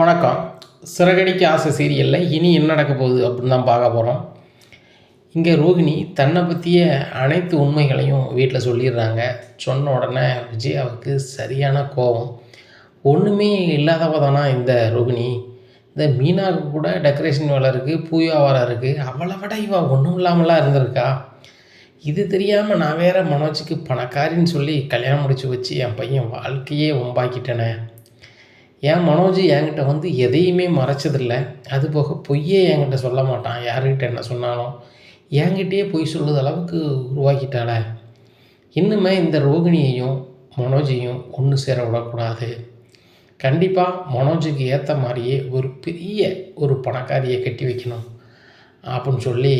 வணக்கம். சிறகடிக்க ஆசை சீரியலில் இனி என்ன நடக்க போகுது அப்படின்னு தான் பார்க்க போகிறோம் இங்கே ரோகிணி தன்னை பற்றிய அனைத்து உண்மைகளையும் வீட்டில் சொல்லிடுறாங்க. சொன்ன உடனே விஜயாவுக்கு சரியான கோபம். ஒன்றுமே இல்லாதவ தானா இந்த ரோகிணி. இந்த மீனாவுக்கு கூட டெக்கரேஷன் வேலை இருக்குது பூ வியாபாரம் இருக்குது அவளை விட இவ ஒன்றும் இல்லாமலாம் இருந்திருக்கா? இது தெரியாமல் நான் வேற மனோஜுக்கு பணக்காரின்னு சொல்லி கல்யாணம் முடிச்சு வச்சு என் பையன் வாழ்க்கையே உம்பாக்கிட்டேனே ஏன் மனோஜ் என்கிட்ட வந்து எதையுமே மறைச்சதில்லை. அது போக பொய்யே என்கிட்ட சொல்ல மாட்டான். யாருக்கிட்ட என்ன சொன்னாலும் என்கிட்டயே பொய் சொல்லுற அளவுக்கு உருவாக்கிட்டாளே. இன்னுமே இந்த ரோகிணியையும் மனோஜையும் ஒன்று சேர விடக்கூடாது. கண்டிப்பாக மனோஜுக்கு ஏற்ற மாதிரியே ஒரு பெரிய ஒரு பணக்காரியை கட்டி வைக்கணும். அப்படின்னு சொல்லி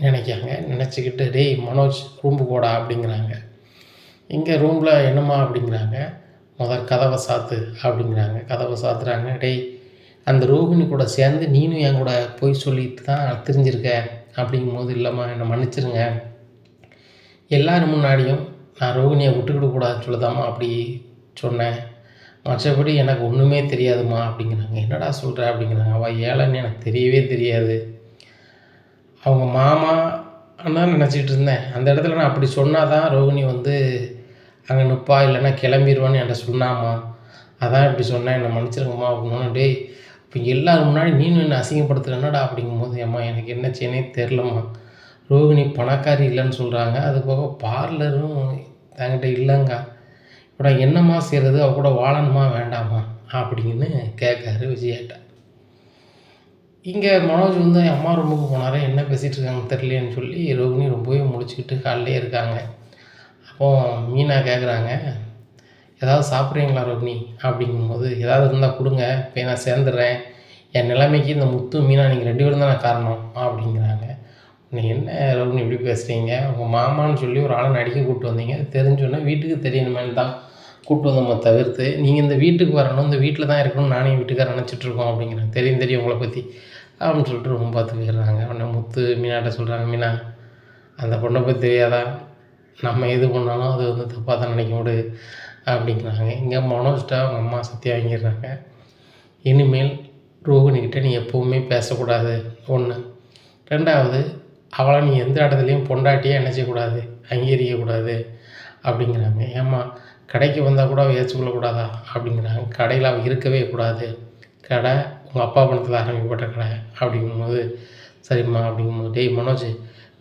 நினைக்காங்க நினச்சிக்கிட்டு டேய் மனோஜ் ரூம்பு போடா அப்படிங்கிறாங்க. இங்கே ரூமில் என்னம்மா? அப்படிங்கிறாங்க. முதல் கதவை சாத்து அப்படிங்கிறாங்க. கதவை சாத்துறாங்க. டேய் அந்த ரோகிணி கூட சேர்ந்து நீனும் என் கூட போய் சொல்லிட்டு தான் தெரிஞ்சிருக்க அப்படிங்கும்போது இல்லைம்மா என்னை மன்னிச்சிருங்க. எல்லோரும் முன்னாடியும் நான் ரோகிணியை விட்டுக்கிட கூடாதுன்னு சொல்லுதாம்மா அப்படி சொன்னேன். மற்றபடி எனக்கு ஒன்றுமே தெரியாதும்மா அப்படிங்கிறாங்க. என்னடா சொல்கிற அப்படிங்கிறாங்க. அவள் ஏழைன்னு எனக்கு தெரியவே தெரியாது. அவங்க மாமா தான் நினச்சிக்கிட்டு இருந்தேன். அந்த இடத்துல நான் அப்படி சொன்னால் தான் ரோகிணி வந்து அங்கே நிற்பா இல்லைன்னா கிளம்பிடுவான்னு என்கிட்ட சொன்னாம்மா அதான் இப்படி சொன்னேன் என்னை மன்னிச்சிருங்கம்மா அப்படின்னு டேய் இப்போ எல்லாரும் முன்னாடி நீனும் என்ன அசிங்கப்படுத்துறேன்னாடா அப்படிங்கும்போது ஏம்மா எனக்கு என்ன செய்யனே தெரிலம்மா ரோகிணி பணக்காரி இல்லைன்னு சொல்கிறாங்க அது போக பார்லரும் தங்கிட்ட இல்லைங்க. இப்போ என்னம்மா செய்கிறது அவ கூட வாழணுமா வேண்டாமா? அப்படின்னு கேட்காரு விஜயாட்ட இங்கே மனோஜ் வந்து அம்மா ரூமுக்கு போனாரே? என்ன பேசிகிட்டு இருக்காங்கன்னு தெரியலேன்னு சொல்லி ரோகிணி ரொம்பவே முடிச்சுக்கிட்டு காலையிலே இருக்காங்க. அப்போது மீனா கேட்குறாங்க ஏதாவது சாப்பிட்றீங்களா ரோகிணி? அப்படிங்கும்போது ஏதாவது இருந்தால் கொடுங்க இப்போ நான் சேர்ந்துடுறேன் என் நிலைமைக்கு இந்த முத்து மீனா நீங்கள் ரெண்டு பேரும் தான் காரணம். அப்படிங்கிறாங்க. நீங்கள் என்ன ரோகிணி இப்படி பேசுகிறீங்க உங்கள் மாமான்னு சொல்லி ஒரு ஆளை நடிக்க கூப்பிட்டு வந்தீங்க. தெரிஞ்சோன்னே வீட்டுக்கு தெரியணுமேனு தான் கூப்பிட்டு வந்தோமே தவிர்த்து நீங்கள் இந்த வீட்டுக்கு வரணும் இந்த வீட்டில் தான் இருக்கணும் நானே வீட்டுக்கார நினச்சிட்ருக்கோம் அப்படிங்கிறேன் தெரியும் தெரியும் உங்களை பற்றி அப்படின்னு சொல்லிட்டு ரொம்ப பார்த்து போயிடுறாங்க. உடனே முத்து மீனாட்ட சொல்கிறாங்க மீனா அந்த பொண்ணை பற்றி தெரியாதா? நம்ம எது பண்ணாலும் அது வந்து தப்பாக தான் நினைக்க விடு அப்படிங்கிறாங்க. இங்கே மனோஜ்டா அவங்க அம்மா சத்தியம் வாங்கிடுறாங்க. இனிமேல் ரோகிணிக்கிட்ட நீ எப்போவுமே பேசக்கூடாது. ஒன்று ரெண்டாவது அவளை நீ எந்த இடத்துலையும் பொண்டாட்டியே நினச்சக்கூடாது அங்கீகரிக்கக்கூடாது அப்படிங்கிறாங்க. ஏம்மா கடைக்கு வந்தால் கூட அவள் ஏற்றுக்கொள்ளக்கூடாதா அப்படிங்கிறாங்க. கடையில் அவள் இருக்கவே கூடாது. கடை உங்கள் அப்பா பணத்தில் ஆரம்பிக்கப்பட்ட கடை. அப்படிங்கும்போது சரிம்மா அப்படிங்கும்போது டேய் மனோஜ்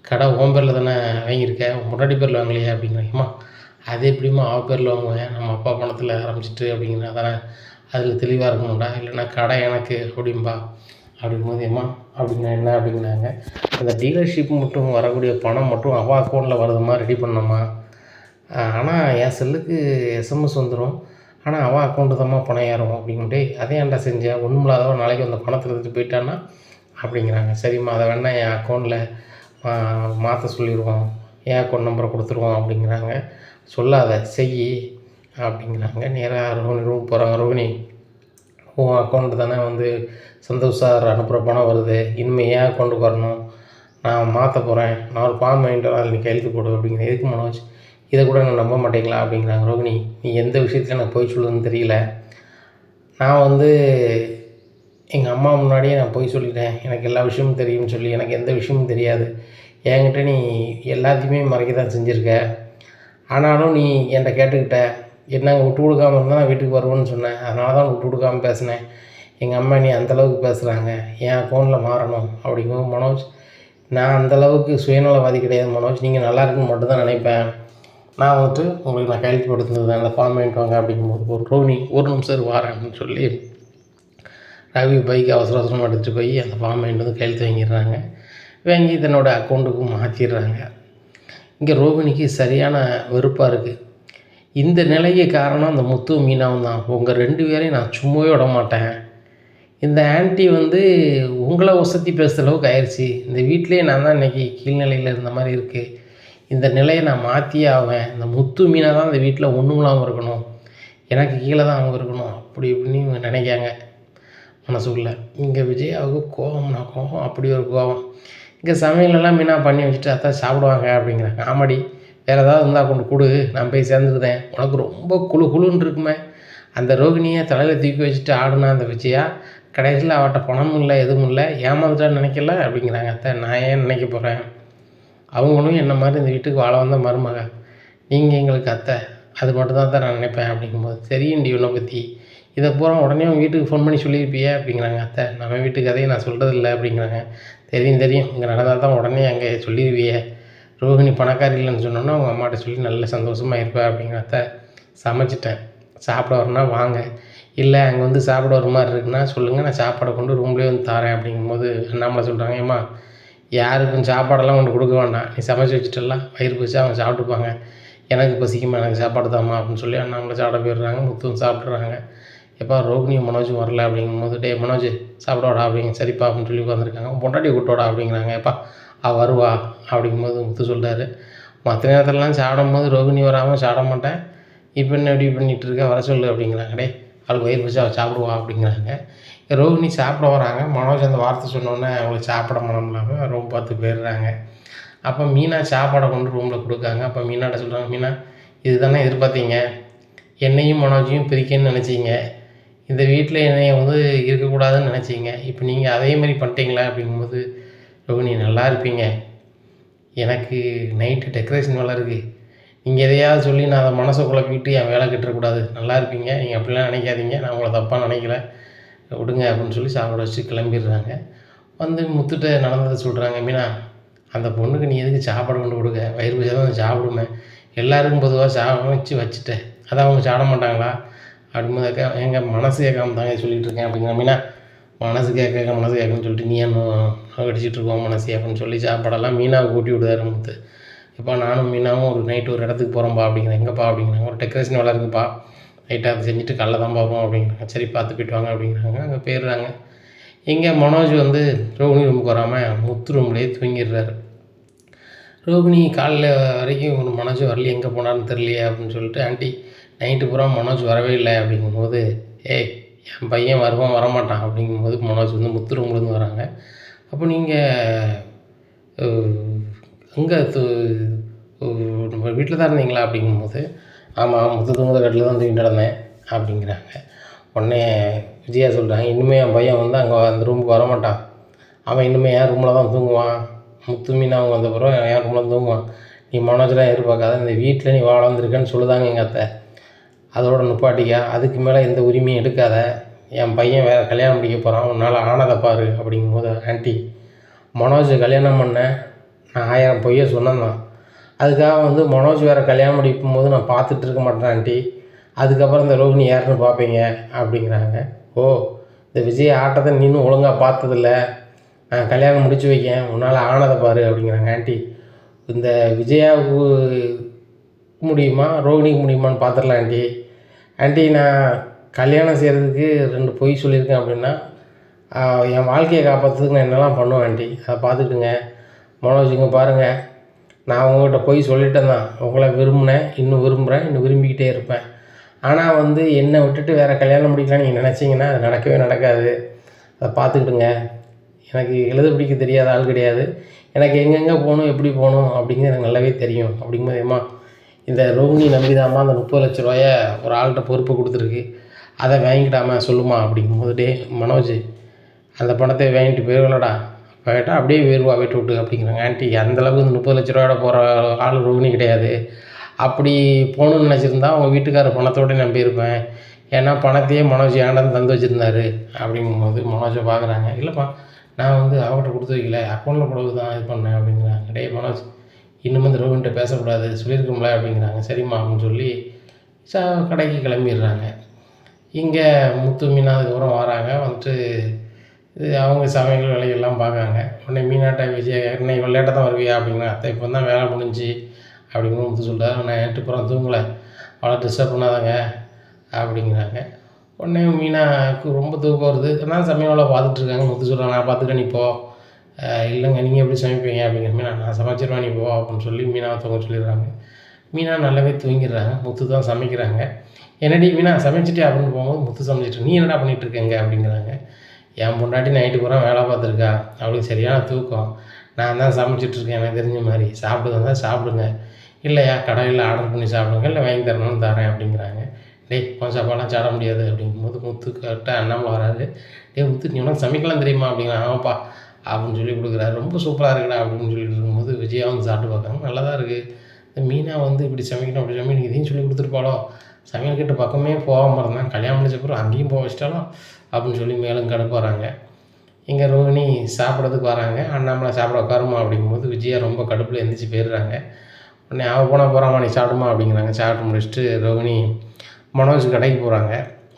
கடை உன் பேரில் தானே வாங்கியிருக்க? உன் முன்னாடி பேரில் வாங்கலையா அப்படிங்கிறாங்கம்மா அது எப்படிம்மா அவ பேரில் வாங்குவேன்? நம்ம அப்பா பணத்தில் ஆரம்பிச்சிட்டு அப்படிங்கிறா தானே? அதில் தெளிவாக இருக்கணும்டா. இல்லைன்னா கடை எனக்கு அப்படிம்பா. அப்படிங்கும்போது ஏம்மா அப்படின்னா என்ன அப்படிங்கிறாங்க அந்த டீலர்ஷிப் மட்டும் வரக்கூடிய பணம் மட்டும் அவள் அக்கௌண்ட்டில் வருதுமா ரெடி பண்ணம்மா ஆனால் என் செல்லுக்கு எஸ்எம்எஸ் வந்துடும் ஆனால் அவள் அக்கௌண்ட்டு தான்மா பணம் ஏறும் அப்படின்ட்டு அதே ஏன்டா செஞ்சேன் ஒன்றும் இல்லாதவன் நாளைக்கு அந்த பணத்தை எடுத்துகிட்டு போயிட்டான்னா? அப்படிங்கிறாங்க. சரிம்மா அதை வேணால் என் அக்கௌண்ட்டில் மாற்ற சொல்லிடுவோம் ஏன் அக்கௌண்ட் நம்பரை கொடுத்துருவோம் அப்படிங்கிறாங்க. சொல்லாத செய் அப்படிங்கிறாங்க. நேராக ரோஹினி ரூம் போகிறாங்க ரோஹினி உன் அக்கௌண்ட்டு தானே வந்து சந்தோஷ் சார் அனுப்புகிற பணம் வருது. இனிமேல் ஏன் அக்கௌண்ட்டுக்கு வரணும்? நான் மாற்ற போகிறேன் நான் ஒரு ஃபார்ம் வாங்கிட்டு வரேன். அதில் நீ கையெழுத்து போடு அப்படிங்கிற எதுக்கு மனோஜ்? இதை கூட நான் நம்ப மாட்டீங்களா அப்படிங்கிறாங்க. ரோகிணி நீ எந்த விஷயத்தில் எனக்கு போய் சொல்லுதுன்னு தெரியல. நான் வந்து எங்கள் அம்மா முன்னாடியே நான் போய் சொல்லிட்டேன் எனக்கு எல்லா விஷயமும் தெரியும்னு சொல்லி எனக்கு எந்த விஷயமும் தெரியாது. என்கிட்ட நீ எல்லாத்தையுமே மறைக்க தான் செஞ்சுருக்க. ஆனாலும் நீ என்கிட்ட கேட்டுக்கிட்ட என்னங்க விட்டு கொடுக்காம இருந்தால் நான் வீட்டுக்கு வருவேன்னு சொன்னேன் அதனால தான் விட்டு கொடுக்காமல் பேசினேன். எங்கள் அம்மா நீ அந்தளவுக்கு பேசுகிறாங்க என் அக்கௌண்ட்டில் மாறணும். அப்படிங்கும் மனோஜ் நான் அந்தளவுக்கு சுயநலவாதி கிடையாது மனோஜ். நீங்கள் நல்லா இருக்குன்னு மட்டும் தான் நினைப்பேன். நான் வந்துட்டு உங்களுக்கு நான் கையெழுத்து கொடுத்துருந்தேன் அந்த ஃபார்ம் வாங்கிட்டு வாங்க அப்படிங்கும்போது ஒரு ரோனி ஒரு நிமிஷம் வாரேன் அப்படின்னு சொல்லி ரவி பைக் அவசர அவசரமாக எடுத்துகிட்டு போய் அந்த ஃபார்ம் வந்து கையெழுத்து வாங்கிடுறாங்க. வாங்கி தன்னோட அக்கௌண்ட்டுக்கு மாற்றிடுறாங்க இங்கே ரோகிணிக்கு சரியான வெறுப்பாக இருக்குது இந்த நிலைக்கு காரணம் அந்த முத்து மீனாவும் தான். உங்கள் ரெண்டு பேரையும் நான் சும்மாவே விட மாட்டேன். இந்த ஆன்ட்டி வந்து உங்களை வசதி பேசுகிற அளவுக்கு ஆயிடுச்சு இந்த வீட்டிலேயே நான் தான் இன்றைக்கி கீழ்நிலையில் இருந்த மாதிரி இருக்குது இந்த நிலையை நான் மாற்றியே ஆவேன். இந்த முத்து மீனாக தான் இந்த வீட்டில் ஒன்றும் இல்லாமல் இருக்கணும். எனக்கு கீழே தான் அவங்க இருக்கணும். அப்படி இப்படின்னு இவங்க நினைக்காங்க மனசுக்குள்ளே. இங்கே விஜயாவுக்கு கோபம்னா கோபம் அப்படி ஒரு கோபம் இங்கே சமையலெல்லாம் மீனாக பண்ணி வச்சுட்டு அதான் சாப்பிடுவாங்க அப்படிங்கிறாங்க ஆமாடி வேறு ஏதாவது இருந்தால் கொண்டு கொடு நான் போய் சேர்ந்துருந்தேன் உனக்கு ரொம்ப குழு குழுன்னு இருக்குமே. அந்த ரோகிணியை தலையில் தூக்கி வச்சுட்டு ஆடுனா அந்த விஜயா கடைசியில் அவட்ட பணமும் இல்லை எதுவும் இல்லை. ஏமாந்துட்டான்னு நினைக்கல? அப்படிங்கிறாங்க அத்தை. நான் ஏன் நினைக்க போகிறேன் அவங்களும் என்ன மாதிரி இந்த வீட்டுக்கு வாழ வந்த மருமக? நீங்கள் எங்களுக்கு அத்தை. அது மட்டும்தான் தான் நான் நினைப்பேன் அப்படிங்கும்போது தெரியும்டி உன்னை பற்றி இதை பூரா உடனே உங்கள் வீட்டுக்கு ஃபோன் பண்ணி சொல்லியிருப்பியே அப்படிங்கிறாங்க அத்தை. நம்ம வீட்டு கதையை நான் சொல்கிறது இல்லை அப்படிங்கிறாங்க. தெரியும் தெரியும். இங்கே நடந்தால் தான் உடனே அங்கே சொல்லிடுவியே ரோஹிணி பணக்காரி இல்லைன்னு சொன்னோன்னா அவங்க அம்மாட்ட சொல்லி நல்ல சந்தோஷமாக இருப்பேன் அப்படிங்கிற அத்தை. சமைச்சிட்டேன். சாப்பிட வரேன்னா வாங்க. இல்லை அங்கே வந்து சாப்பிட வர மாதிரி இருக்குன்னா சொல்லுங்கள் நான் சாப்பாடை கொண்டு ரூம்லேயே வந்து தரேன் அப்படிங்கும்போது அண்ணாமலை சொல்கிறாங்க ஏம்மா யாருக்கும் சாப்பாடெல்லாம் கொண்டு கொடுக்க வேண்டாம். நீ சமைச்சு வச்சுட்டெல்லாம் வயிறு பசி அவங்க சாப்பிட்டுப்பாங்க. எனக்கு பசிக்குமா எனக்கு சாப்பாடு தாம்மா? அப்படின்னு சொல்லி அண்ணாமலை சாப்பிட போயிடுறாங்க. முத்தும் சாப்பிட்றாங்க. எப்பா ரோகிணியும் மனோஜும் வரல அப்படிங்கும்போது டே மனோஜ் சாப்பிடவாடா அப்படிங்க. சரிப்பா அப்படின்னு சொல்லி உட்காந்துருக்காங்க பொண்டாட்டி கூட்டோடா அப்படிங்கிறாங்க. எப்பா அவள் வருவா அப்படிங்கும்போது முத்து சொல்கிறாரு மற்ற நேரத்துலலாம் சாப்பிடும்போது ரோகிணி வராமல் சாப்பிட மாட்டேன். இப்போ என்ன இப்படி பண்ணிகிட்டு இருக்க வர சொல்லு அப்படிங்கிறாங்க. டே அவளுக்கு வயிறு பசி அவள் சாப்பிடுவா அப்படிங்கிறாங்க. ரோகிணி சாப்பிட வராங்க. மனோஜ் அந்த வார்த்தை சொன்னோன்னே அவங்களுக்கு சாப்பிட மனம் இல்லாமல் ரூம் பார்த்து போயிடுறாங்க. அப்போ மீனா சாப்பாடை கொண்டு ரூமில் கொடுக்காங்க. அப்போ மீனாட்ட சொல்கிறாங்க மீனா இது தானே எதிர்பார்த்தீங்க என்னையும் மனோஜையும் பிரிக்கன்னு நினச்சிங்க. இந்த வீட்டில் என்னைய வந்து இருக்கக்கூடாதுன்னு நினச்சிங்க. இப்போ நீங்கள் அதே மாதிரி பண்ணிட்டீங்களா? அப்படிங்கும்போது ரோகிணி நல்லா இருப்பீங்க. எனக்கு நைட்டு டெக்கரேஷன் வேலை இருக்குது நீங்கள் எதையாவது சொல்லி நான் அதை மனசை குழப்பிட்டு என் வேலை கட்டுறக்கூடாது. நல்லா இருப்பீங்க. நீங்கள் அப்படிலாம் நினைக்காதீங்க. நான் உங்களை தப்பாக நினைக்கல. விடுங்க அப்படின்னு சொல்லி சாப்பிட வச்சு கிளம்பிடுறாங்க. வந்து முத்துட்ட நடந்ததை சொல்கிறாங்க மீனா அந்த பொண்ணுக்கு நீ எதுக்கு சாப்பாடு கொண்டு கொடுக்க? வயிறு பசியாக தான் சாப்பிடுமே எல்லாருக்கும் பொதுவாக சமைச்சு வச்சுட்டேன். அதான் அவங்க சாப்பிட மாட்டாங்களா? அப்படிம்போது எங்கள் மனசு கேட்காம தாங்க சொல்லிகிட்டு இருக்கேன் அப்படிங்கிற மீனா மனசு கேட்க மனசு கேட்கணும்னு சொல்லிட்டு நீ என்ன அடிச்சுட்டு இருக்கோம் மனசு அப்படின்னு சொல்லி சாப்பாடெல்லாம் மீனாவை கூட்டி விடுதாரு முத்து இப்போ நானும் மீனாவும் ஒரு நைட்டு ஒரு இடத்துக்கு போகிறோம்ப்பா அப்படிங்கிறேன் எங்கேப்பா அப்படிங்கிறாங்க. ஒரு டெக்கரேஷன் வேலை இருக்குப்பா. நைட்டாக அதை செஞ்சுட்டு காலைல தான் பார்ப்போம் அப்படிங்கிறாங்க. சரி பார்த்து போயிட்டு வாங்க அப்படிங்கிறாங்க. அங்கே போயிடுறாங்க. இங்கே மனோஜ் வந்து ரோகிணி ரூமுக்கு வராமல் முத்து ரூம்லேயே தூங்கிடுறாரு. ரோகிணி காலைல வரைக்கும் ஒரு மனோஜ் வரலையே எங்கே போனான்னு தெரியலையே அப்படின்னு சொல்லிட்டு ஆண்டி நைட்டு பூரா மனோஜ் வரவே இல்லை அப்படிங்கும்போது ஏய் என் பையன் வருவான் வரமாட்டான் அப்படிங்கும்போது மனோஜ் வந்து முத்து ரூம்லேருந்து வராங்க. அப்போ நீங்கள் அங்கே நம்ம வீட்டில் தான் இருந்தீங்களா அப்படிங்கும்போது ஆமாம் முத்து தூங்குற கட்டில் தான் தூங்கி நடந்தேன் அப்படிங்கிறாங்க. உடனே விஜயா சொல்கிறாங்க இனிமேல் என் பையன் வந்து அங்கே அந்த ரூமுக்கு வரமாட்டான். அவன் இனிமேல் என் ரூமில் தான் தூங்குவான். முத்து மீன் அவங்க வந்த பிறகு என் ரூமில் தான் தூங்குவான். நீ மனோஜெலாம் எதிர்பார்க்காத இந்த வீட்டில் நீ வாழந்துருக்கேன்னு சொல்லுதாங்க எங்கள் அத்தை. அதோட நுப்பாட்டிக்கா அதுக்கு மேலே எந்த உரிமையும் எடுக்காத. என் பையன் வேறு கல்யாணம் முடிக்க போகிறான் உன்னால் ஆனதை பாரு அப்படிங்கும்போது ஆண்டி மனோஜ் கல்யாணம் பண்ணேன் நான் ஆயிரம் பொய்ய சொன்னேன் அதுக்காக வந்து மனோஜ் வேறு கல்யாணம் முடிக்கும் போது நான் பார்த்துட்டு இருக்க மாட்டேன் ஆண்டி. அதுக்கப்புறம் இந்த ரோஹிணி யாருன்னு பார்ப்பீங்க அப்படிங்கிறாங்க. ஓ இந்த விஜய் ஆட்டத்தை நீனும் ஒழுங்காக பார்த்ததில்ல. நான் கல்யாணம் முடிச்சு வைக்கேன் உன்னால் ஆனதை பாரு அப்படிங்கிறாங்க ஆண்டி. இந்த விஜயாவுக்கு முடியுமா ரோகிணிக்கு முடியுமான்னு பார்த்துடலாம் ஆண்டி. ஆண்டி நான் கல்யாணம் செய்கிறதுக்கு ரெண்டு பொய் சொல்லியிருக்கேன் அப்படின்னா என் வாழ்க்கையை காப்பாற்றுறதுக்கு நான் என்னெல்லாம் பண்ணுவேன் ஆண்டி? அதை பார்த்துக்குங்க. மனோஜுங்க பாருங்கள் நான் உங்கள்கிட்ட பொய் சொல்லிட்டேன் தான். உங்களை விரும்பினேன் இன்னும் விரும்புகிறேன் இன்னும் விரும்பிக்கிட்டே இருப்பேன். ஆனால் வந்து என்னை விட்டுட்டு வேறு கல்யாணம் முடிக்கலாம்னு நீங்கள் நினச்சிங்கன்னா அது நடக்கவே நடக்காது. அதை பார்த்துக்கிடுங்க. எனக்கு எழுத பிடிக்க தெரியாத ஆள் கிடையாது. எனக்கு எங்கெங்கே போகணும் எப்படி போகணும் அப்படிங்கிறது எனக்கு நல்லாவே தெரியும். அப்படிங்கும்போது ஏம்மா இந்த ரோகிணி நம்பிதாம்மா அந்த முப்பது லட்ச ரூபாய ஒரு ஆள்கிட்ட பொறுப்பு கொடுத்துருக்கு. அதை வாங்கிக்கிடாம சொல்லுமா அப்படிங்கும்போது டே மனோஜ் அந்த பணத்தை வாங்கிட்டு போயிடலடா போயிட்டா அப்படியே வேர்வா வீட்டு விட்டு அப்படிங்கிறாங்க. ஆண்டி அந்தளவுக்கு இந்த முப்பது லட்ச ரூபாயோட போகிற ஆள் ரோகிணி கிடையாது. அப்படி போகணுன்னு நினச்சிருந்தா அவங்க வீட்டுக்காரர் பணத்தோடு நம்பியிருப்பேன். ஏன்னா பணத்தையே மனோஜ் ஏன்டான்னு தந்து வச்சுருந்தாரு. அப்படிங்கும்போது மனோஜை பார்க்குறாங்க இல்லைப்பா நான் வந்து அவர்கிட்ட கொடுத்து வைக்கல. அக்கௌண்ட்டில் போடுறது தான் இது பண்ணேன். அப்படிங்கிறாங்க. டேய் மனோஜ் இன்னும் இந்த ரோகின்ட்ட பேசக்கூடாது சொல்லியிருக்கோம்ல அப்படிங்கிறாங்க. சரிம்மா அப்படின்னு சொல்லி சா கடைக்கு கிளம்பிடுறாங்க. இங்கே முத்து மீனா அதுக்கப்புறம் வராங்க. வந்துட்டு இது அவங்க சமையல் வேலையெல்லாம் பார்க்காங்க உடனே மீனாட்டை விஜய் என்ன இவ்வளோ லேட்டாக தான் வருவியா? அப்படிங்கிறாங்க. அத்தை இப்போ தான் வேலை முடிஞ்சு அப்படிங்கிற முத்து சொல்கிறார் நான் எட்டு புறம் தூங்கலை. அவ்வளோ டிஸ்டர்ப் பண்ணாதாங்க அப்படிங்கிறாங்க. உடனே மீனாக்கு ரொம்ப தூக்கம் வருது. ஆனால் சமையல் வேலை பார்த்துட்டு இருக்காங்க. முத்து சொல்கிறாங்க நான் பார்த்துக்கிறேன் நீ போ. இல்லைங்க நீங்கள் எப்படி சமைப்பீங்க அப்படிங்கிற மீனா நான் சமைச்சிருவேன் நீ போ அப்படின்னு சொல்லி மீனாவை தூங்க சொல்லிடுறாங்க. மீனா நல்லாவே தூங்கிடுறாங்க முத்து தான் சமைக்கிறாங்க. என்னடி மீனா சமைச்சிட்டே அப்படின்னு போகும்போது முத்து சமைச்சிட்டு நீ என்னடா பண்ணிகிட்டு இருக்கீங்க? அப்படிங்கிறாங்க. என் பொண்டாட்டி நைட்டு பூரா வேலை பார்த்துருக்கா அவளுக்கு சரியான தூக்கம். நான் தான் சமைச்சிட்ருக்கேன் எனக்கு தெரிஞ்ச மாதிரி. சாப்பிடுங்க சாப்பிடுங்க. இல்லையா கடையில் ஆர்டர் பண்ணி சாப்பிடுங்க இல்லை வாங்கி தரணும்னு தரேன் அப்படிங்கிறாங்க. டேய் உன் சாப்பாடெலாம் சாட முடியாது அப்படிங்கும்போது முத்து கரெக்டாக அண்ணாமலை வராது டேய் முத்து நீ உனக்கு சமைக்கலாம் தெரியுமா? அப்படிங்கிற ஆமாப்பா அப்படின்னு சொல்லி கொடுக்குறாரு. ரொம்ப சூப்பராக இருக்குடா அப்படின்னு சொல்லிட்டு இருக்கும்போது விஜயா வந்து சாப்பிட்டு பார்க்குறாங்க. நல்லா தான் இருக்குது மீனா வந்து இப்படி சமைக்கணும் அப்படி சமைக்கணும் இதையும் சொல்லி கொடுத்துருப்பாளோ? சமையல் கிட்ட பக்கமே போக இருந்தான். கல்யாணம் முடிச்சப்பறம் அங்கேயும் போக வச்சிட்டாலும் அப்படின்னு சொல்லி மேலும் கடுப்பாகிறாங்க இங்கே ரோஹிணி சாப்பிட்றதுக்கு வராங்க. அண்ணாமலை சாப்பிட உட்காருமா அப்படிங்கும்போது விஜயா ரொம்ப கடுப்பில் எந்திரிச்சு போயிடுறாங்க. உடனே அவள் போனால் போகிறாமா நீ சாப்பிடுமா? அப்படிங்கிறாங்க. சாப்பிட்டு முடிச்சுட்டு ரோஹிணி மனோஜ் கடைக்கு போகிறாங்க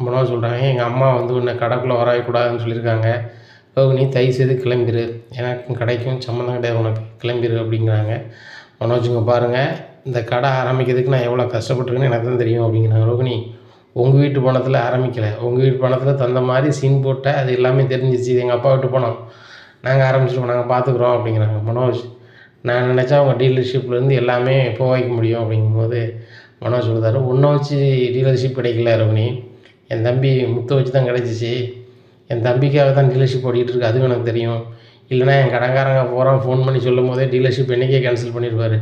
மனோஜ் சொல்கிறாங்க எங்கள் அம்மா வந்து உன்னை கடைக்குள்ளே வரக்கூடாதுன்னு சொல்லியிருக்காங்க. ரோகிணி தயவு செய்து கிளம்பிடு எனக்கும் கடைக்கும் சம்மந்தம் கிடையாது உனக்கு. கிளம்பிடு அப்படிங்கிறாங்க. மனோஜுங்க பாருங்கள் இந்த கடை ஆரம்பிக்கிறதுக்கு நான் எவ்வளோ கஷ்டப்பட்டுருக்கேன்னு எனக்கு தான் தெரியும் அப்படிங்கிறாங்க. ரோகிணி உங்கள் வீட்டு பணத்தில் ஆரம்பிக்கலை. உங்கள் வீட்டு பணத்தில் தந்த மாதிரி சீன் போட்ட அது எல்லாமே தெரிஞ்சிச்சு இது எங்கள் அப்பா வீட்டு பணம். நாங்கள் ஆரம்பிச்சிருக்கோம் நாங்கள் பார்த்துக்குறோம் அப்படிங்கிறாங்க மனோஜ். நான் நினச்சா அவங்க டீலர்ஷிப்லேருந்து எல்லாமே போக வைக்க முடியும் அப்படிங்கும்போது மனோஜ் சொல்லுதாரு உன்னை வச்சு டீலர்ஷிப் கிடைக்கல ரோகிணி. என் தம்பி முத்தை வச்சு தான் கிடச்சிச்சு. என் தம்பிக்காக தான் டீலர்ஷிப் ஓடிட்டு இருக்கு. அதுவும் எனக்கு தெரியும். இல்லைனா என் கடன்காரங்க போகிறான் ஃபோன் பண்ணி சொல்லும் போதே டீலர்ஷிப் என்றைக்கே கேன்சல் பண்ணியிருப்பாரு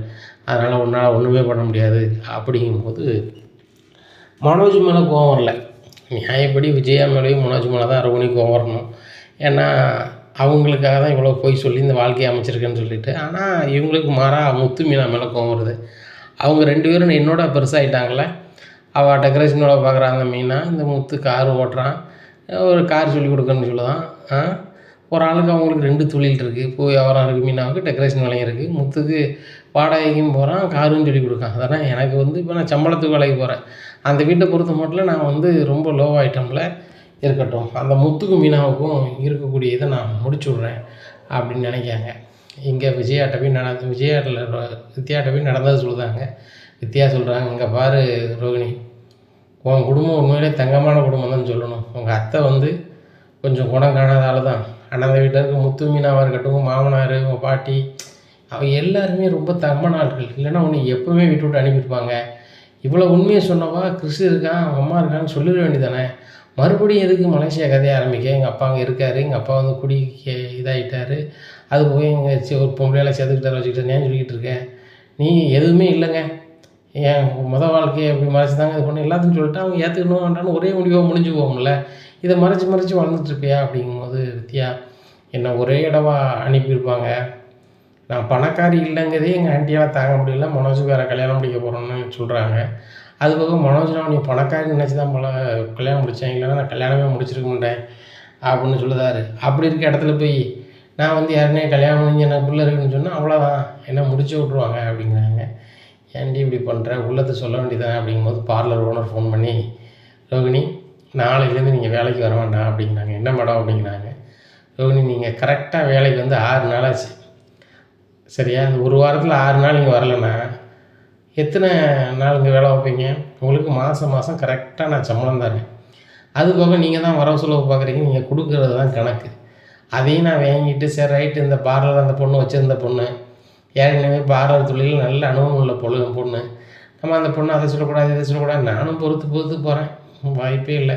அதனால் உன்னால் ஒன்றுமே பண்ண முடியாது. அப்படிங்கும்போது மனோஜ் மேலே கோவம் வரல. நியாயப்படி விஜயா மேலேயும் மனோஜ் மேலே தான் ரோகிணி கோவம் வரணும். ஏன்னா அவங்களுக்காக தான் இவ்வளோ போய் சொல்லி இந்த வாழ்க்கையை அமைச்சிருக்கேன்னு சொல்லிட்டு ஆனால் இவங்களுக்கு மாறாக முத்து மீனா மேலே கோவம் வருது. அவங்க ரெண்டு பேரும் என்னோட பெருசாகிட்டாங்களே அவள் டெக்கரேஷனோட பார்க்குறான் அந்த மீனா. இந்த முத்து கார் ஓட்டுறான். ஒரு கார் சொல்லி கொடுக்கணும்னு சொல்லுதான். ஆ? ஒரு ஆளுக்கு அவங்களுக்கு ரெண்டு தொழில் இருக்குது பூ வியாபாரம் இருக்குது மீனாவுக்கு டெக்கரேஷன் வேலையும் இருக்குது முத்துக்கு வாடகைக்கும் போகிறான் காரும் சொல்லி கொடுக்கான். அதனால் எனக்கு வந்து இப்போ நான் சம்பளத்துக்கு வேலைக்கு போகிறேன் அந்த வீட்டை பொறுத்த மட்டும் நான் வந்து ரொம்ப லோ ஐட்டமில் இருக்கட்டும். அந்த முத்துக்கும் மீனாவுக்கும் இருக்கக்கூடிய இதை நான் முடிச்சு விட்றேன் அப்படின்னு நினைக்காங்க. இங்கே விஜயாட்ட போய் நடந்து விஜயாட்டில் வித்யாட்ட போய் நடந்தது சொல்லுதாங்க வித்யா சொல்கிறாங்க இங்கே பாரு ரோகிணி உன் குடும்பம் உண்மையிலே தங்கமான குடும்பம் தான் சொல்லணும். உங்கள் அத்தை வந்து கொஞ்சம் குணம் காணாத ஆள் தான் அண்ணன் வீட்டில் இருக்க முத்து மீனாவாக இருக்கட்டும் மாமனார் உங்கள் பாட்டி அவங்க எல்லாருமே ரொம்ப தங்கமான ஆட்கள். இல்லைன்னா உன்னை எப்போவுமே வீட்டு விட்டு அனுப்பியிருப்பாங்க. இவ்வளோ உண்மையை சொன்னவா கிறிஸ்து இருக்கான் அவங்க அம்மா இருக்கான்னு சொல்லிட வேண்டியதானே? மறுபடியும் எதுக்கு மலேசியா கதையை ஆரம்பிக்க? எங்கள் அப்பா அங்கே இருக்கார் எங்கள் அப்பா வந்து குடி இதாகிட்டார் அது போய் எங்கள் ஒரு பொம்பளையால் சேர்த்துக்கிட்டார வச்சுக்கிட்டு ஏன் சொல்லிக்கிட்டு இருக்கேன்? நீ எதுவுமே இல்லைங்க. என் முத வாழ்க்கையை அப்படி மறைச்சி தாங்க இது பண்ண? எல்லாத்தையும் சொல்லிட்டு அவங்க ஏற்றுக்கணும் வேண்டாம்னு ஒரே முடிவாக முடிஞ்சு போகும்ல இதை மறைச்சி மறைச்சி வளர்ந்துட்டுருப்பியா அப்படிங்கும்போது வித்யா என்னை ஒரே இடவா அனுப்பியிருப்பாங்க. நான் பணக்காரி இல்லைங்கிறதே எங்கள் ஆண்டியால் தாங்க முடியல. மனோஜ் வேறு கல்யாணம் முடிக்க போகிறோன்னு சொல்கிறாங்க அது போக மனோஜ் நான் நீ பணக்காரி நினச்சி தான் பல கல்யாணம் முடித்தேன் இல்லைன்னா நான் கல்யாணமே முடிச்சிருக்க மாட்டேன். அப்படின்னு சொல்லுதாரு. அப்படி இருக்க இடத்துல போய் நான் வந்து யாருனே கல்யாணம் முடிஞ்சு எனக்கு பிள்ளை இருக்குன்னு சொன்னால் அவ்வளோதான் என்ன முடிச்சு விட்ருவாங்க அப்படிங்கிறாங்க. ஏன்டி இப்படி பண்ணுறேன் உள்ளத்தை சொல்ல வேண்டியதானே அப்படிங்கும்போது பார்லர் ஓனர் ஃபோன் பண்ணி ரோகிணி நாளையிலேருந்து நீங்கள் வேலைக்கு வர வேண்டாம் அப்படிங்கிறாங்க. என்ன மேடம் அப்படிங்கிறாங்க. ரோகிணி நீங்கள் கரெக்டாக வேலைக்கு வந்து ஆறு நாள் ஆச்சு. சரியா? அந்த ஒரு வாரத்தில் ஆறு நாள் நீங்கள் வரலைன்னா எத்தனை நாள் இங்கே வேலை வைப்பீங்க? உங்களுக்கு மாதம் மாதம் கரெக்டாக நான் சம்பளம் தரேன். அது போக நீங்கள் தான் வரவு செலவு பார்க்குறீங்க நீங்கள் கொடுக்குறது தான் கணக்கு. அதையும் நான் வாங்கிட்டு சரி ரைட்டு இந்த பார்லர் அந்த பொண்ணு வச்சுருந்த பொண்ணு ஏற்கனவே பார்லர் தொழிலில் நல்ல அனுபவம் உள்ள பொண்ணு பொண்ணு. நம்ம அந்த பொண்ணு அதை சொல்லக்கூடாது இதை சொல்லக்கூடாது. நானும் பொறுத்து பொறுத்து போகிறேன் வாய்ப்பே இல்லை.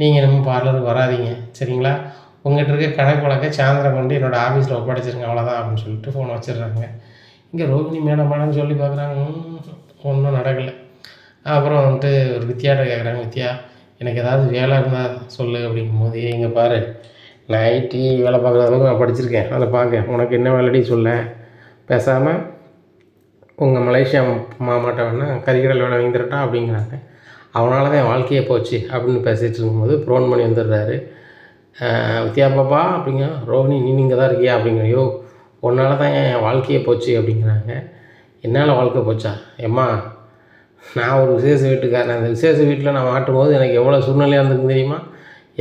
நீங்கள் நம்ம பார்லருக்கு வராதீங்க. சரிங்களா? உங்கள்கிட்ட இருக்க கணக்கு வழக்க சாயந்தரம் கொண்டு என்னோடய ஆஃபீஸில் ஒப்படைச்சிருங்க. அவ்வளோதான் அப்படின்னு சொல்லிட்டு ஃபோன் வச்சிடுறாங்க. இங்கே ரோகிணி மேடம் மேடம் சொல்லி பார்க்குறாங்க. ஒன்றும் நடக்கலை. அப்புறம் வந்துட்டு ஒரு வித்யாட்ட கேட்குறாங்க வித்யா எனக்கு ஏதாவது வேலை இருந்தால் சொல்லு அப்படிங்கும் போது இங்கே பாரு. நான் ஐடி வேலை பார்க்குற அளவுக்கு நான் படிச்சிருக்கேன். அதை பார்க்க. உனக்கு என்ன வேலைடி சொல்ல. பேசாமல் உங்கள் மலேசியா மாமாட்ட வேணால் கறிக்கடல் வேலை வாங்கி தரட்டா அப்படிங்கிறாங்க. அவனால தான் என் வாழ்க்கையே போச்சு அப்படின்னு பேசிகிட்டு இருக்கும்போது ப்ரோன் பண்ணி வந்துடுறாரு வித்யா பாப்பா அப்படிங்க. ரோஹினி நீ இங்கே தான் இருக்கியா? அப்படிங்கிற யோ உன்னால தான் என் வாழ்க்கையே போச்சு அப்படிங்கிறாங்க. என்னால் வாழ்க்கை போச்சா? எம்மா நான் ஒரு விசேஷ வீட்டுக்காரன். அந்த விசேஷ வீட்டில் நான் மாட்டும் போது எனக்கு எவ்வளோ சூழ்நிலையாக இருந்திருக்கு தெரியுமா?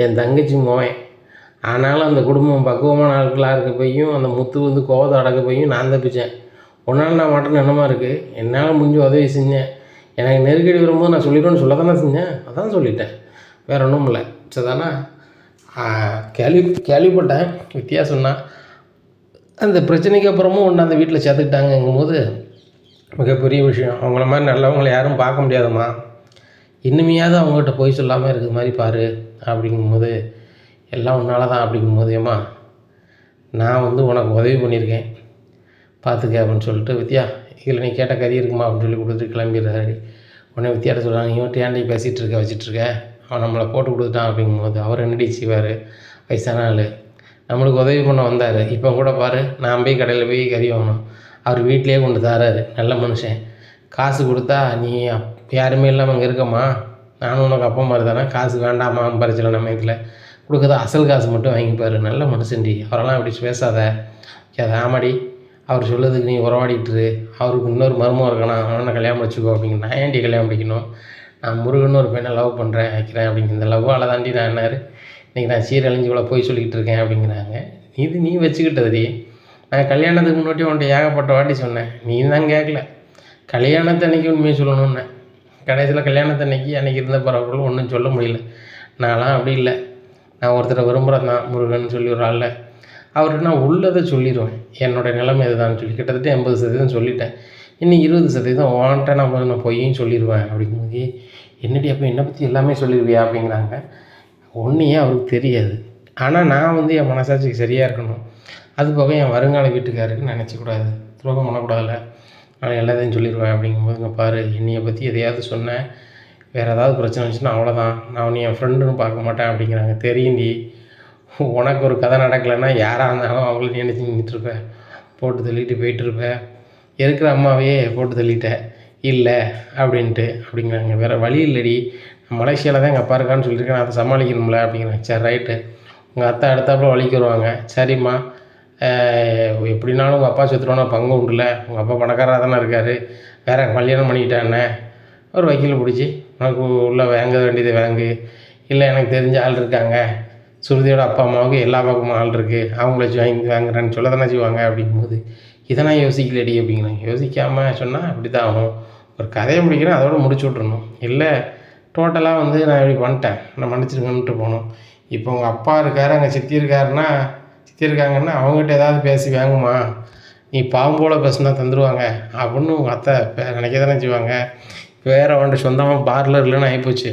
என் தங்கச்சி மோவன். ஆனாலும் அந்த குடும்பம் பக்குவமான ஆட்களாக இருக்க போயும் அந்த முத்து வந்து கோவத்தை அடக்க போயும் நான் தப்பிச்சேன். உன்னால் நான் மாட்டேன்னு என்னமா இருக்குது என்னால் முடிஞ்ச உதவி செஞ்சேன். எனக்கு நெருக்கடி வரும்போது நான் சொல்லிடுவேன்னு சொல்ல தானே செஞ்சேன். அதான் சொல்லிட்டேன். வேறு ஒன்றும் இல்லை. சரிதானா கேள்வி கேள்விப்பட்டேன். வித்தியாசம்னா அந்த பிரச்சனைக்கு அப்புறமும் ஒன்று அந்த வீட்டில் சேர்த்துக்கிட்டாங்கங்கும் போது மிகப்பெரிய விஷயம். அவங்கள மாதிரி நல்லவங்களை யாரும் பார்க்க முடியாதம்மா. இனிமையாவது அவங்ககிட்ட போய் சொல்லாமல் இருக்கிற மாதிரி பாரு அப்படிங்கும்போது எல்லாம் உன்னால் தான் அப்படிங்கும்போது ஏம்மா நான் வந்து உனக்கு உதவி பண்ணியிருக்கேன். பார்த்துக்க அப்படின்னு சொல்லிட்டு வித்யா இதில் நீ கேட்ட கறி இருக்குமா அப்படின்னு சொல்லி கொடுத்துட்டு கிளம்பிடுறாரு. உடனே வித்தியாட்ட சொல்கிறாங்க இவன் ஏன்டி பேசிகிட்டு இருக்க வச்சிட்டு இருக்க அவன் நம்மளை போட்டு கொடுத்துட்டான் அப்படிங்கும்போது அவர் என்னடி செய்வார்? வயசான ஆள். நம்மளுக்கு உதவி பண்ண வந்தார். இப்போ கூட பாரு நான் போய் கடையில் போய் கறி வாங்கணும். அவர் வீட்டிலேயே கொண்டு தராரு நல்ல மனுஷன். காசு கொடுத்தா நீ அப் யாருமே இல்லாமல் அங்கே இருக்கம்மா. நானும் உனக்கு அப்பா மாதிரி தானே காசு வேண்டாமா நம்ம நம்மத்தில் கொடுக்குறது அசல் காசு மட்டும் வாங்கிப்பாரு. நல்ல மனுஷன்டி. அவரெல்லாம் அப்படி பேசாத. அது ஆமாடி. அவர் சொல்லதுக்கு நீ உறவாடிட்டுரு. அவருக்கு இன்னொரு மர்மம் இருக்கணும். அவனை கல்யாணம் முடிச்சுக்கோ அப்படிங்க நான் ஏன்டி கல்யாணம் முடிக்கணும்? நான் முருகன் ஒரு பையனை லவ் பண்ணுறேன் வைக்கிறேன் அப்படிங்கிற இந்த லவ்வால் தாண்டி நான் என்னார்? இன்றைக்கி நான் சீரழிஞ்சு இவ்வளோ போய் சொல்லிக்கிட்டு இருக்கேன் அப்படிங்கிறாங்க. இது நீ வச்சுக்கிட்டதுடி. நான் கல்யாணத்துக்கு முன்னாடி உன்ட்ட ஏகப்பட்ட வாட்டி சொன்னேன். நீ தான் கேட்கல கல்யாணத்தன்னைக்கு உண்மையை சொல்லணும்னு கடைசியில் கல்யாணத்தன்னைக்கு அன்றைக்கி இருந்த பரவாயில்ல ஒன்றும் சொல்ல முடியல. நான்லாம் அப்படி இல்லை. நான் ஒருத்தரை விரும்புகிறேன் தான் முருகன் சொல்லி ஒரு ஆளில். அவர்கிட்ட நான் உள்ளதை சொல்லிடுவேன் என்னோடய நிலைமை இதுதான் சொல்லி கிட்டத்தட்ட எண்பது சதவீதம் சொல்லிட்டேன். இன்னும் இருபது சதவீதம் வான்ட்ட நான் நான் பொய்யும் சொல்லிடுவேன் அப்படிங்கும்போது என்னடி அப்போ என்னை பற்றி எல்லாமே சொல்லிடுவியா அப்படிங்கிறாங்க. ஒன்றையே அவருக்கு தெரியாது. ஆனால் நான் வந்து என் மனசாட்சிக்கு சரியாக இருக்கணும். அது போக என் வருங்கால வீட்டுக்காருக்கு நினச்சக்கூடாது துரோகம் பண்ணக்கூடாதுல்ல. நான் எல்லாத்தையும் சொல்லிடுவேன் அப்படிங்கும்போது இங்கே பாரு என்னையை பற்றி எதையாவது சொன்னேன். வேறு ஏதாவது பிரச்சனை வந்துச்சுன்னா அவ்வளோதான் நான் உன்னை என் ஃப்ரெண்டுன்னு பார்க்க மாட்டேன் அப்படிங்கிறாங்க. தெரியும்டி உனக்கு ஒரு கதை நடக்கலைன்னா யாராக இருந்தாலும் அவங்கள நீ என்ன செஞ்சுட்டு இருப்ப? போட்டு தள்ளிட்டு போயிட்டுருப்ப இருக்கிற அம்மாவையே போட்டு தள்ளிட்டேன் இல்லை அப்படின்ட்டு அப்படிங்கிறாங்க. வேறு வழி இல்லைடி. மலேசியாவில் தான் எங்கள் அப்பா இருக்கான்னு சொல்லியிருக்கேன். அதை சமாளிக்கணும்ல அப்படிங்கிறாங்க. சரி ரைட்டு உங்கள் அத்தை அடுத்தாப்புல வழிக்கு வருவாங்க. சரிம்மா. எப்படினாலும் உங்கள் அப்பா செத்துருவானா? பங்கு உண்டுல. உங்கள் அப்பா பணக்காரராக தானே இருக்கார். வேற கல்யாணம் பண்ணிக்கிட்டானே ஒரு வக்கீலை பிடிச்சி உனக்கு உள்ள வாங்க வேண்டியது வாங்கு. இல்லை எனக்கு தெரிஞ்ச ஆள் இருக்காங்க. சுருதியோட அப்பா அம்மாவுக்கு எல்லா பக்கமும் ஆள் இருக்குது அவங்கள வச்சு வாங்கி வாங்குறேன்னு சொல்ல தானே செய்வாங்க அப்படிங்கும்போது இதை நான் யோசிக்கலடி அப்படிங்கிறாங்க. யோசிக்காமல் சொன்னால் அப்படி தான் ஆகும். ஒரு கதையை முடிக்கிறேன் அதோட முடிச்சு விட்றணும் இல்லை டோட்டலாக வந்து நான் இப்படி பண்ணிட்டேன். நான் மன்னிச்சிருக்கேன்ட்டு போகணும். இப்போ உங்கள் அப்பா இருக்கார் அங்கே சித்தி இருக்காருன்னா சித்தி இருக்காங்கன்னா அவங்ககிட்ட ஏதாவது பேசி வாங்குமா? நீ பாம்போல போல் பேசுனா தந்துடுவாங்க அப்படின்னு உங்கள் அத்தை பே- நினைக்க தானே செய்வாங்க. வேறு அவன்கிட்ட சொந்தமாக பார்லர் இல்லைன்னு ஆகிப்போச்சு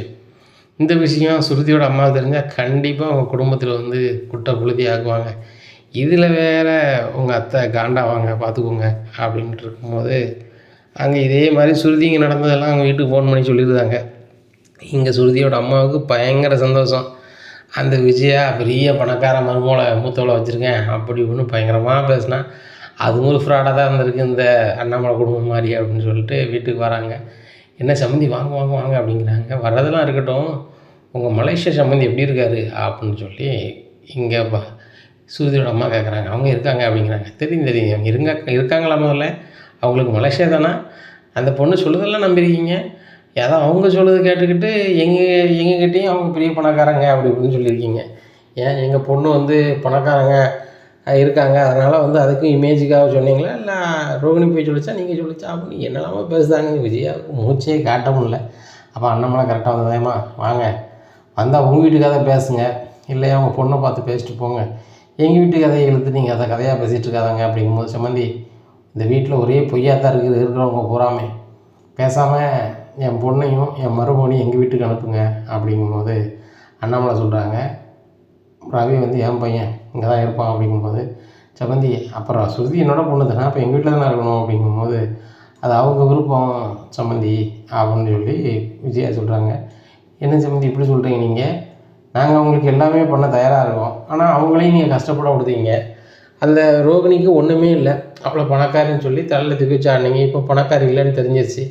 இந்த விஷயம் ஸ்ருதியோட அம்மாவுக்கு தெரிஞ்சால் கண்டிப்பாக உங்கள் குடும்பத்தில் வந்து குட்டை புழுதி ஆக்குவாங்க. இதில் வேற உங்கள் அத்தை காண்டாவாங்க பார்த்துக்கோங்க அப்படின்ட்டு இருக்கும்போது அங்கே இதே மாதிரி சுருதிங்க நடந்ததெல்லாம் அவங்க வீட்டுக்கு ஃபோன் பண்ணி சொல்லியிருந்தாங்க இங்கே சுருதியோட அம்மாவுக்கு பயங்கர சந்தோஷம். அந்த விஜயா பெரிய பணக்கார மருமகளை மூத்தவளை வச்சுருக்கேன் அப்படி இப்படின்னு பயங்கரமாக பேசினா. அதுவும் ஒரு ஃப்ராடாக தான் இருந்திருக்கு இந்த அண்ணாமலை குடும்பம் மாதிரி அப்படின்னு சொல்லிட்டு வீட்டுக்கு வராங்க. என்ன சம்மந்தி வாங்க வாங்க வாங்க அப்படிங்கிறாங்க. வர்றதெல்லாம் இருக்கட்டும். உங்கள் மலேசியா சம்மந்தி எப்படி இருக்காரு? அப்படின்னு சொல்லி இங்கே பா சுருதியோட அம்மா கேட்குறாங்க அவங்க இருக்காங்க அப்படிங்கிறாங்க. தெரியும் தெரியும். அவங்க இருங்க இருக்காங்களா முதல்ல? அவங்களுக்கு மலேசியா தானே? அந்த பொண்ணு சொல்லுதெல்லாம் நம்பியிருக்கீங்க. ஏதோ அவங்க சொல்லுறது கேட்டுக்கிட்டு எங்கள் எங்ககிட்டயும் அவங்க பெரிய பணக்காரங்க அப்படி இப்படின்னு சொல்லியிருக்கீங்க. ஏன்? எங்கள் பொண்ணு வந்து பணக்காரங்க. இருக்காங்க. அதனால் வந்து அதுக்கும் இமேஜுக்காக சொன்னீங்களா? இல்லை ரோகிணி போய் சொல்லிச்சா? நீங்கள் சொல்லிச்சா? அப்படின்னு என்னெல்லாமோ பேசுதாங்க விஜயாவுக்கு மூச்சே காட்ட முடில அப்போ அண்ணம்மா கரெக்டாக வந்ததேம்மா வாங்க. வந்தால் உங்கள் வீட்டு கதை பேசுங்க. இல்லையா உங்கள் பொண்ணை பார்த்து பேசிட்டு போங்க. எங்கள் வீட்டு கதையை எழுத்து நீங்கள் அதை கதையாக பேசிகிட்டு இருக்காதாங்க அப்படிங்கும்போது சம்மந்தி இந்த வீட்டில் ஒரே பொய்யாக தான் இருக்குது. இருக்கிறவங்க பூராமே. பேசாமல் என் பொண்ணையும் என் மருமகனையும் எங்கள் வீட்டுக்கு அனுப்புங்க அப்படிங்கும்போது அண்ணாமலை சொல்கிறாங்க ரவி வந்து என் பையன் இங்கே தான் இருப்பான் அப்படிங்கும்போது சமந்தி அப்புறம் சுருதி என்னோட பொண்ணு தானே அப்போ எங்கள் வீட்டில் தானே இருக்கணும் அப்படிங்கும்போது அது அவங்க விருப்பம் சம்மந்தி அப்படின்னு சொல்லி விஜயா சொல்கிறாங்க என்ன சம்மந்தி இப்படி சொல்கிறீங்க நீங்கள் நாங்கள் அவங்களுக்கு எல்லாமே பண்ண தயாராக இருக்கோம். ஆனால் அவங்களையும் நீங்கள் கஷ்டப்பட விடுதீங்க அந்த ரோகிணிக்கு ஒன்றுமே இல்லை. அவ்வளோ பணக்காரின்னு சொல்லி தலையில் தூக்கி வச்சு இப்போ பணக்காரி இல்லைன்னு தெரிஞ்சிருச்சு.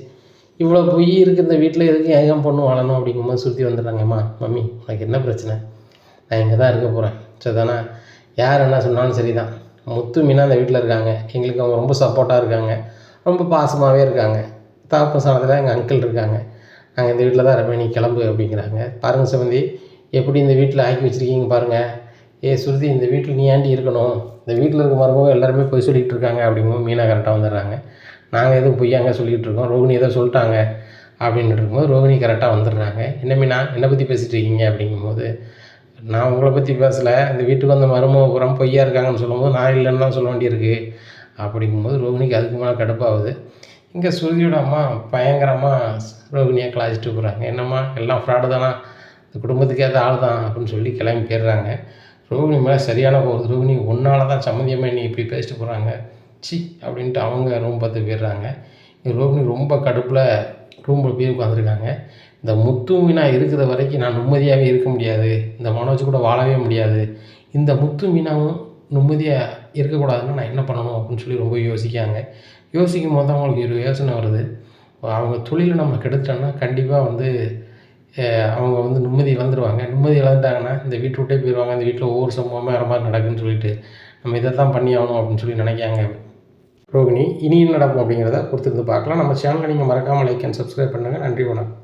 இவ்வளோ பொய் இருக்குது இந்த வீட்டில் எதுக்கு ஏன் பொண்ணு வாழணும் அப்படிங்கும்போது சுற்றி வந்துடுறாங்கம்மா மம்மி உனக்கு என்ன பிரச்சனை? நான் இங்கே தான் இருக்க போகிறேன் சரிதானா யார் என்ன சொன்னாலும் சரி தான் முத்து மீனா அந்த வீட்டில் இருக்காங்க. எங்களுக்கு அவங்க ரொம்ப சப்போர்ட்டாக இருக்காங்க. ரொம்ப பாசமாகவே இருக்காங்க. தாப்ப சாணத்தில் எங்கள் அங்கிள் இருக்காங்க. நாங்கள் இந்த வீட்டில் தான் இருப்பேன் நீ கிளம்பு அப்படிங்கிறாங்க. பாருங்கள் சிவந்தி எப்படி இந்த வீட்டில் ஆக்கி வச்சுருக்கீங்க பாருங்கள் ஏ சுருதி இந்த வீட்டில் நீ ஆண்டி இருக்கணும்? இந்த வீட்டில் இருக்க மருமக எல்லாருமே பொய் சொல்லிகிட்டு இருக்காங்க அப்படிங்கும்போது மீனா கரெக்டாக வந்துடுறாங்க. நாங்கள் எதுவும் பொய்யாங்க சொல்லிகிட்டு இருக்கோம்? ரோகிணி ஏதோ சொல்லிட்டாங்க அப்படின்னு இருக்கும்போது ரோகிணி கரெக்டாக வந்துடுறாங்க. என்ன மீனா? என்னை பற்றி பேசிகிட்டு இருக்கீங்க அப்படிங்கும்போது நான் உங்களை பற்றி பேசலை. இந்த வீட்டுக்கு வந்த மருமக புறம் பொய்யா இருக்காங்கன்னு சொல்லும்போது நான் இல்லைன்னு தான் சொல்ல வேண்டியிருக்கு. அப்படிங்கும்போது ரோகிணிக்கு அதுக்கு மேலே கடுப்பாகுது. இங்கே சுருதியோட அம்மா பயங்கரமாக ரோகிணியை கலாய்ச்சிட்டு போகிறாங்க என்னம்மா எல்லாம் ஃப்ராடு தானா? இந்த குடும்பத்துக்கு ஏற்ற ஆள் தான் அப்படின்னு சொல்லி கிளம்பி போயிடுறாங்க. ரோகிணி மேலே சரியான போகுது ரோகிணி உன்னால தான் சம்மந்தியமாக நீ இப்படி பேசிட்டு போகிறாங்க சி அப்படின்ட்டு அவங்க ரூம் பார்த்து போயிடுறாங்க. ரோஹினி ரோகிணி ரொம்ப கடுப்பில் ரூமில் போய் உட்காந்துருக்காங்க இந்த முத்து மீனா இருக்கிற வரைக்கும் நான் நிம்மதியாகவே இருக்க முடியாது. இந்த மனோஜ் கூட வாழவே முடியாது. இந்த முத்து மீனாவும் நிம்மதியாக இருக்கக்கூடாதுன்னா நான் என்ன பண்ணணும் அப்படின்னு சொல்லி ரொம்ப யோசிக்காங்க யோசிக்கும் போது தான் அவங்களுக்கு ஒரு யோசனை வருது. அவங்க தொழிலை நம்ம கெடுத்துட்டோம்னா கண்டிப்பாக வந்து அவங்க வந்து நிம்மதி இழந்துருவாங்க. நிம்மதி இழந்துட்டாங்கன்னா இந்த வீட்டை விட்டே போயிடுவாங்க இந்த வீட்டில் ஒவ்வொரு சம்பவமே வேறு மாதிரி நடக்குன்னு சொல்லிட்டு நம்ம இதை தான் பண்ணி ஆகணும் அப்படின்னு சொல்லி நினைக்காங்க ரோகிணி இனி என்ன நடக்கும் அப்படிங்கிறத கொடுத்துருந்து பார்க்கலாம். நம்ம சேனலை நீங்கள் மறக்காமல் லைக் அண்ட் சப்ஸ்கிரைப் பண்ணுங்கள் நன்றி வணக்கம்.